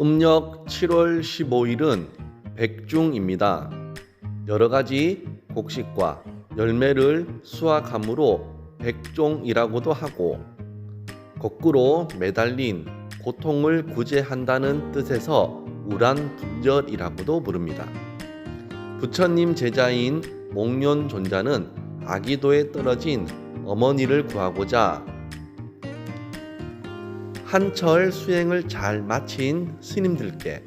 음력 7월 15일은 백중입니다. 여러 가지 곡식과 열매를 수확함으로 백종이라고도 하고 거꾸로 매달린 고통을 구제한다는 뜻에서 우란분절이라고도 부릅니다. 부처님 제자인 목련 존자는 아기도에 떨어진 어머니를 구하고자 한철 수행을 잘 마친 스님들께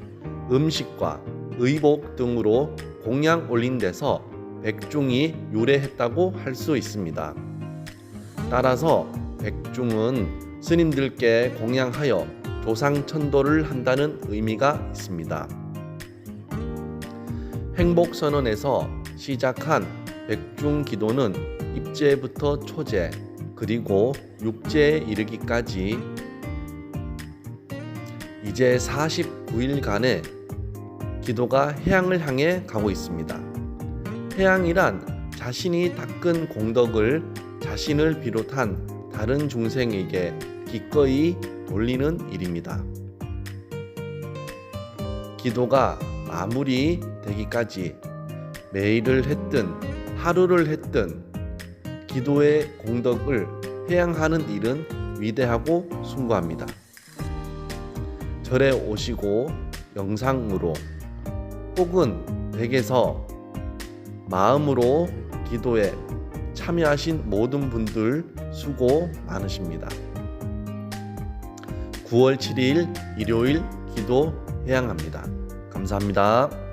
음식과 의복 등으로 공양 올린 데서 백중이 유래했다고 할 수 있습니다. 따라서 백중은 스님들께 공양하여 조상천도를 한다는 의미가 있습니다. 행복선언에서 시작한 백중 기도는 입제부터 초제 그리고 육제에 이르기까지 이제 49일간의 기도가 해양을 향해 가고 있습니다. 해양이란 자신이 닦은 공덕을 자신을 비롯한 다른 중생에게 기꺼이 돌리는 일입니다. 기도가 마무리 되기까지 매일을 했든 하루를 했든 기도의 공덕을 해양하는 일은 위대하고 숭고합니다. 절에 오시고 영상으로 혹은 댁에서 마음으로 기도에 참여하신 모든 분들 수고 많으십니다. 9월 7일 일요일 기도 해양합니다. 감사합니다.